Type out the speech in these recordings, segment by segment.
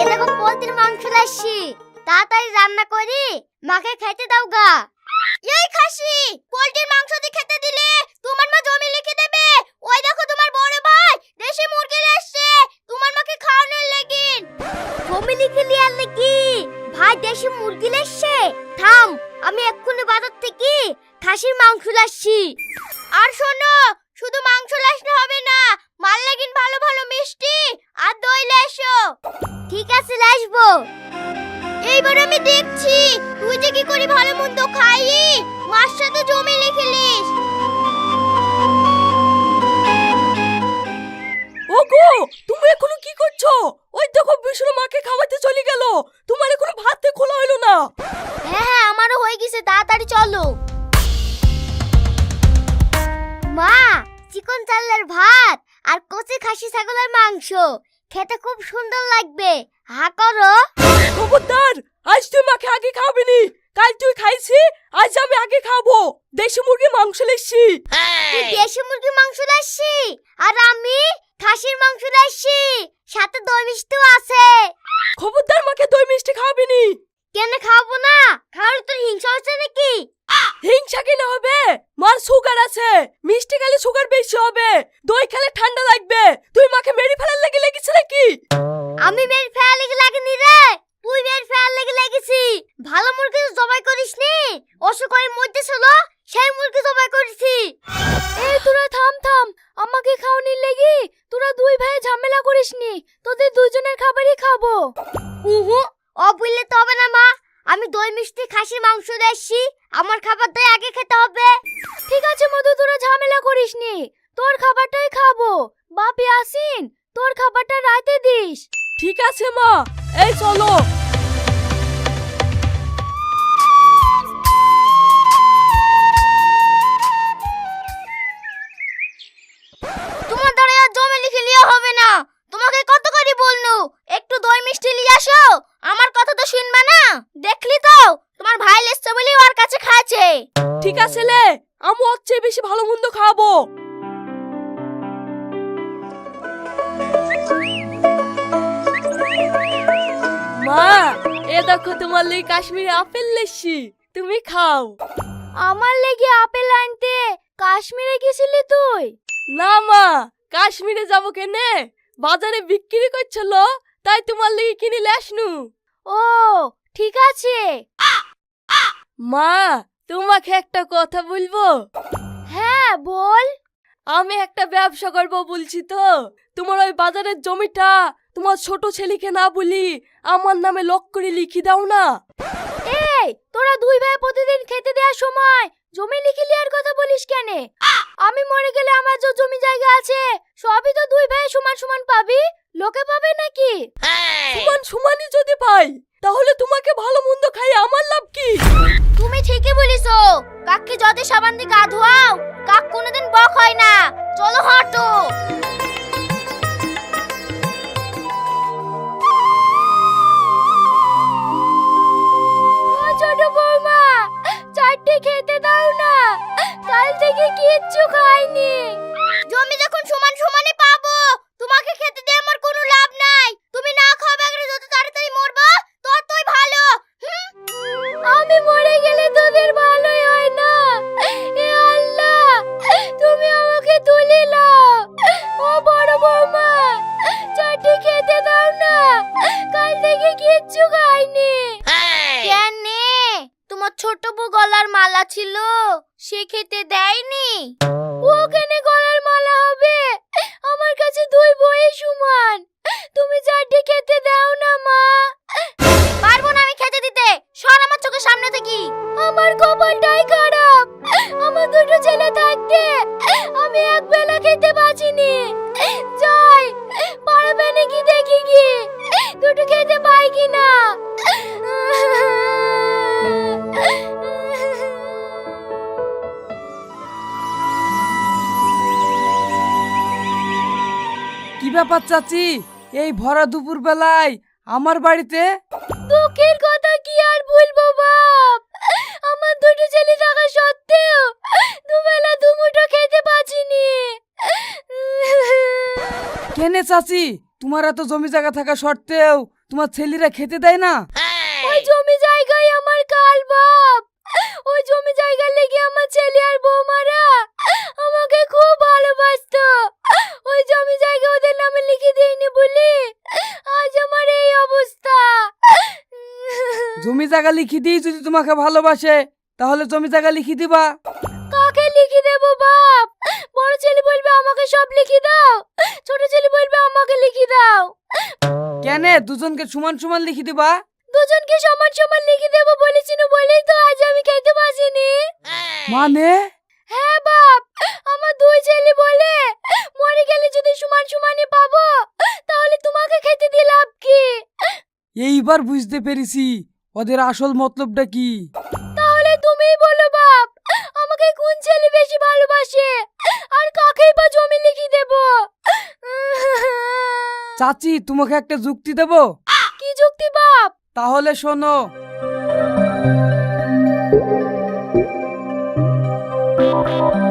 এ পোলট্রির মাংস লাসছি তাড়াতাড়ি রান্না করি, মাকে খেতে দাও গা। এই খাসি, পোলট্রির মাংস দিয়ে খেতে দিলে, তোমার মা জমি লিখে দেবে। ওই দেখো তোমার বড় ভাই, দেশি মুরগি এসছে। তোমার মাকে খাওয়ানোর লেগিন। জমি লিখে লিয়ার নাকি ভাই দেশি মুরগি এসছে। থাম, আমি এক্ষুনি বাজার থেকে খাসির মাংস লাসছি আর শোনো, শুধু মাংস লাসলে হবে না মাল লাগিন ভালো ভালো মিষ্টি। আর দই লাসো ঠিক আছে লাসবো এইবার আমি দেখছি তুই যে কি করে ভালো মন্দ খাই মার সাথে জমি লিখিলিস। ওগো তুমি এখনও কি করছ? ওই দেখো বিষ্ণু মাকে খাওয়াতে চলে গেল। তোমার এখনও ভাতে খোলা হলো না। হ্যাঁ হ্যাঁ আমারও হয়ে গেছে তাড়াতাড়ি চলো। মা চিকন চালের ভাত। আর কচি খাসি ছাগলের মাংস। খেতে খুব সুন্দর লাগবে। হা করো। খবরদার আজ তুই মাকে আগে খাওয়াবি নি কাল তুই খাইছি আজ আমি আগে খাব। দেশি মুরগি মাংস লেসছি। তুই দেশি মুরগির মাংস লাসছি আর আমি খাসির মাংস লাসছি। সাথে দই মিষ্টিও আছে। খবরদার মাকে দই মিষ্টি খাওয়াবি নি কেন খাব না? খাওয়ার তোর হিংসা হচ্ছে নাকি? হিংসা কেন হবে? মার সুগার আছে। মিষ্টি খেলে সুগার বেশি হবে। দই খেলে ঠান্ডা লাগবে। তুই মাকে মেরে ফেলার লেগে লেগেছে নাকি? আমি মেয়ের ফেয়া লেগে লাগেনি রে। তুই মেয়ের ফেয়া লেগে লেগেছি। ভালো মুরগি তো জবাই করিস নি অসুখ হয়ে মধ্যে ছিল সেই মুরগি জবাই করেছি। এই তোরা থাম থাম। আমাকে খাওয়ানি লেগি তোরা দুই ভাই ঝামেলা করিস নি তোদের দুজনের খাবারই খাব। উহু ও বললে তো হবে না, মা। আমি দই, মিষ্টি খাসি মাংস দিয়েছি আমার খাবার খাবারটাই আগে খেতে হবে। ঠিক আছে, মধু, তোরা ঝামেলা করিস নি। তোর খাবারটাই খাব। বাপি, আসিন। তোর খাবারটা রাইতে দিস। ঠিক আছে, মা। এই চলো। এ দেখো তোমার লেগে কাশ্মীরি আপেল লেসছি তুমি খাও। আমার লেগে আপেল আনতে কাশ্মীরে গেছিলি তুই? না মা কাশ্মীরে যাব কেনে? বাজারে বিক্রি করছিল তাই তোমার লেগে কিনে লেসনু। ও ঠিক আছে। মা তোমাকে একটা কথা বলব? হ্যাঁ বল। আমি একটা ব্যবসা করব বলছি তো। তোমার ওই বাজারের জমিটা তোমার ছোট ছেলেকে না বলি আমার নামে লক করে লিখি দাও না। এই তোরা দুই ভাই প্রতিদিন খেতে দেওয়ার সময় জমি লিখে লিয়ার কথা বলিস কেন? আমি মরে গেলে আমার যে জমি জায়গা আছে সবই তো দুই ভাই সমান সমান পাবি? লোকে পাবে নাকি? সমান সমানই যদি পাই তাহলে তোমাকে ভালো মন্দ খাই আমার লাভ কি? তুমি ঠিকই বলিছো। কাককে যদি সাবান দিয়ে গা ধোয়াও কাক কোনোদিন বক হয় না। চলো হাঁটো। খেতে দাও না। কাল থেকে কিচ্ছু খাইনি। জমি যখন সমান আমার কপালটাই খারাপ। আমার দুটো ছেলে থাকতে আমি এক বেলা খেতে পাচ্ছিনি যাই পারবে নাকি দেখি কি দুটো খেতে পাই কি না কি ব্যাপার চাচি? এই ভরা দুপুর বেলায় আমার বাড়িতে? দুঃখের কথা কি আর বলব বাপ? আমার দুটো ছেলে থাকা সত্ত্বেও দুবেলা দুমুঠো খেতে পাচ্ছিনি কেনে চাচি? তোমার এত জমি জায়গা থাকা সত্ত্বেও তোমার ছেলেরা খেতে দেয় না? ওই জমি জায়গায় আমার কাল বাপ। ওই জমি জায়গা লেগে আমার ছেলে আর বৌমারা আমাকে খুব ভালোবাসতো। ওই জমি জায়গা ওদের নামে লিখে দেয়নি বলি। আজ আমার এই অবস্থা। জমি জায়গা লিখি দিই যদি তোমাকে ভালোবাসে। তাহলে জমি জায়গা লিখি দিবা। কাকে লিখে দেব বাপ? বড় ছেলে বলবে আমাকে সব লিখে দাও। ছোট ছেলে বলবে আমাকে লিখে দাও। কেনে? দুজনকে সমান সমান লিখি দিবা? দুজনকে সমান সমান লিখে দেবো বলেছিল বলেই তো আজ আমি খেতে পাসিনি মানে? হ্যাঁ বাপ আমার দুই ছেলে বলে মরে গেলে যদি সমান সমানই পাবো তাহলে তোমাকে খেতে দিয়ে লাভ কি? এইবার বুঝতে পেরেছি ওদের আসল মতলবটা কি। তুমিই বলো বাপ? আমাকে কোন ছেলে বেশি ভালোবাসে? আর কাকেই বা জমি লিখে দেব? চাচি তোমাকে একটা যুক্তি দেব? কি যুক্তি বাপ? তাহলে শোনো। ওগো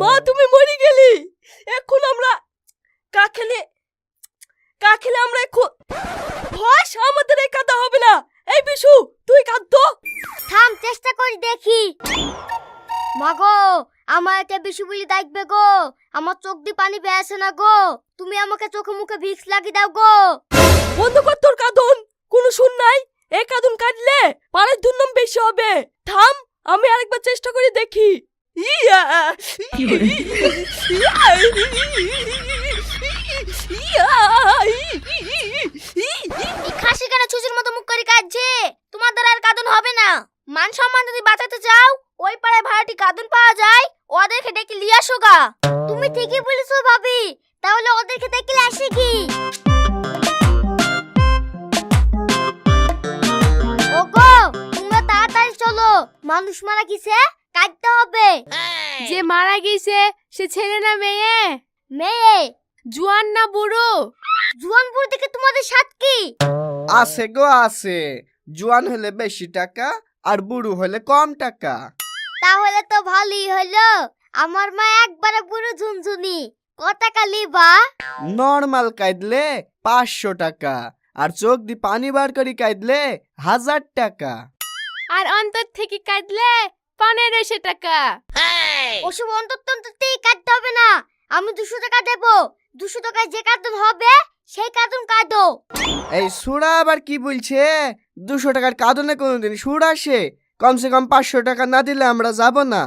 মা তুমি মরে গেলি। এখন আমরা কা খেলে কা খেলে আমরা এখন ভাস আমাদের এই কাদা হবে না। এই বিশু তুই কাঁদ থাম চেষ্টা করি দেখি। মাগো আমার একটা বেশি বলি দেখবে গো। আমার চোখ দিয়ে পানি বেয়াছে না গো। তুমি আমাকে চোখে মুখে ভিক্স লাগিয়ে দাও গো। বন্ধ কর তোর কাঁদন কোনো শুন নাই। এই কাঁদন কাটলে পাড়ের দুর্নাম বেশি হবে। থাম আমি আরেকবার চেষ্টা করে দেখি। ওদেরকে ডেকে লিয়ে আসো তুমি ঠিকই বলেছ ভাবি। তাহলে ওদেরকে ডেকে আসে কি? চলো। মানুষ মারা গেছে। কাটতে হবে। যে মারা গেছে সে ছেলে না মেয়ে? মেয়ে? জুয়ান না বুড়ো? জুয়ানপুর থেকে তোমাদের সাথ কি? আছে গো আছে। জোয়ান হলে বেশি টাকা আর বুড়ো হলে কম টাকা। তাহলে তো ভালোই হলো। আমার মা একবারে বুড়ো ঝুনঝুনি। কত টাকা লিবা? নর্মাল কাইদলে পাঁচশো টাকা আর চোখ দি পানি বার করে কাইদলে হাজার টাকা। আর অন্তর থেকে কাটলে পনেরোশো টাকা। ওসব অন্তত অন্ততেই কাটতে হবে না। আমি দুশো টাকা দেবো। দুশো টাকায় যে কার্টুন হবে সেই কার্টুন কাটো। এই সুরা আবার কি বলছে? দুশো টাকার কাঁদনে কোনোদিন সুর আসে? কমসে কম পাঁচশো টাকা না দিলে আমরা যাব না।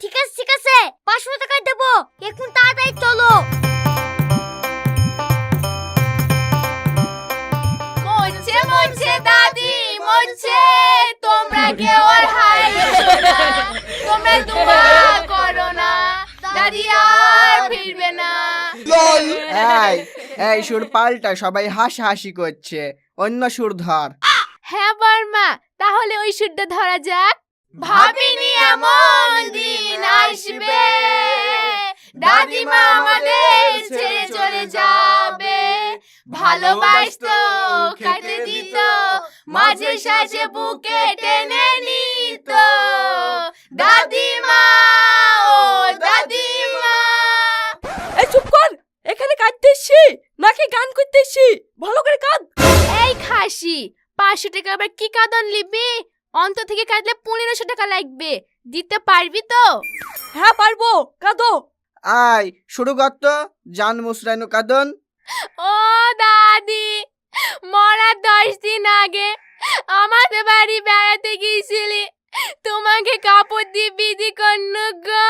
ঠিক আছে ঠিক আছে পাঁচশো টাকায় দেবো। এখন তাড়াতাড়ি চলো। মরছে মরছে দাদি মরছে। তোমরা কেউ তোমরা দুয়া করো না। দাদি আর ফিরবে না। এই এই সুর পাল্টা সবাই হাসাহাসি করছে। অন্য সুর ধর। হ্যাঁ বর্মা তাহলে ওই সুরটা ধরা যাক। ভাবিনি এমন দিন আসবে। দাদিমা আমাদের ছেড়ে চলে যাবে। ভালোবাসতো খেতে দিত মাঝে সাঝে বুকে টেনে নিত। পাঁচশো টাকা আবার কি কাদন নিবি অন্ত থেকে কাটলে পনেরোশো টাকা লাগবে। দিতে পারবি তো? হ্যাঁ পারব। কাঁদো। আয় শুরু করত জান মুসরাইনু কাদন। ও দাদি মরার দশ দিন আগে আমাদের বাড়ি বেড়াতে গিয়েছিলি। তোমাকে কাপড় দিয়ে বিধি করল গো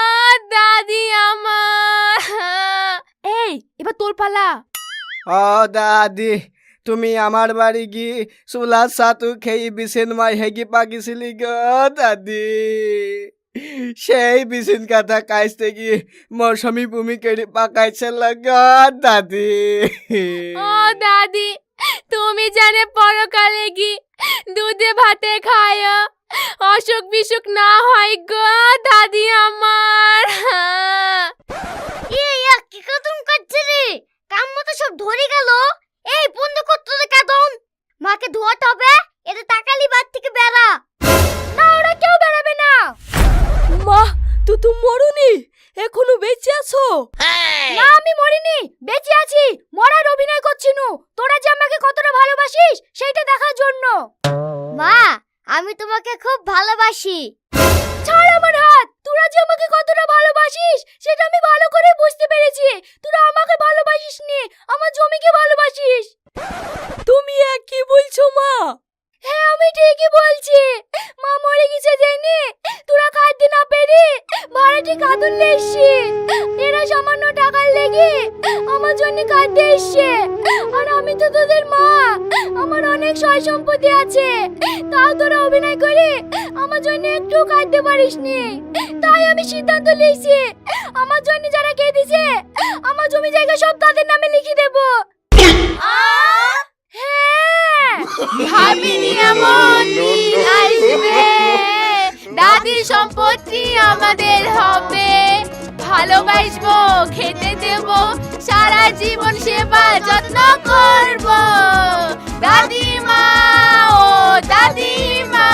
দাদি আমার। এই এবার তোর পালা। ও দাদি। তুমি আমার বাড়ি গি চুলা সাতু খেয়ে বিছেন মাই হেগি পাকিছিলি গো দাদি। সেই বিছিন কাটা কাইতে গিয়ে মৌসুমি ভূমি কেড়ে পাকাইছে লাগা দাদি। ও দাদি তুমি জানে পরকালে গি দুধে ভাতে খায় অসুখ বিসুখ না হয় গো দাদি আমার। ইয়ে কি কাদুন করছে রে? কাম মতো সব ধরে গেল। আমি তোমাকে খুব ভালোবাসি। ছাড় আমার হাত! তোরা যে আমাকে কতটা ভালোবাসিস সেটা আমি ভালো করে বুঝতে পেরেছি। তোরা আমাকে ভালোবাসিস নি আমার জমিকে ভালোবাসিস। তুমি এক কি বলছো মা? হ্যাঁ আমি ঠিকই বলছি। মা মরে গেছে জেনে। তোরা খাইতে না পেরে ভাড়াটি কাঁদুন এসছে এরা সামান্য আমার জন্য খাইতে এসছে। আর আমি তো তোদের মা। আমার অনেক সয় সম্পত্তি আছে। তাও তোরা অভিনয় করে আমার জন্য একটু খাইতে পারিস নি তাই আমি সিদ্ধান্ত নিয়েছি। আমার জন্য যারা কে দিছে আমার জমি জায়গা সব তাদের নামে লিখে দেবো। হ্যাঁ। ভাবিনি এমন দিন আসবে। সম্পত্তি আমাদের হবে। ভালোবাসবো খেতে দেব সারা জীবন সেবা যত্ন করব। দাদিমা ও দাদিমা।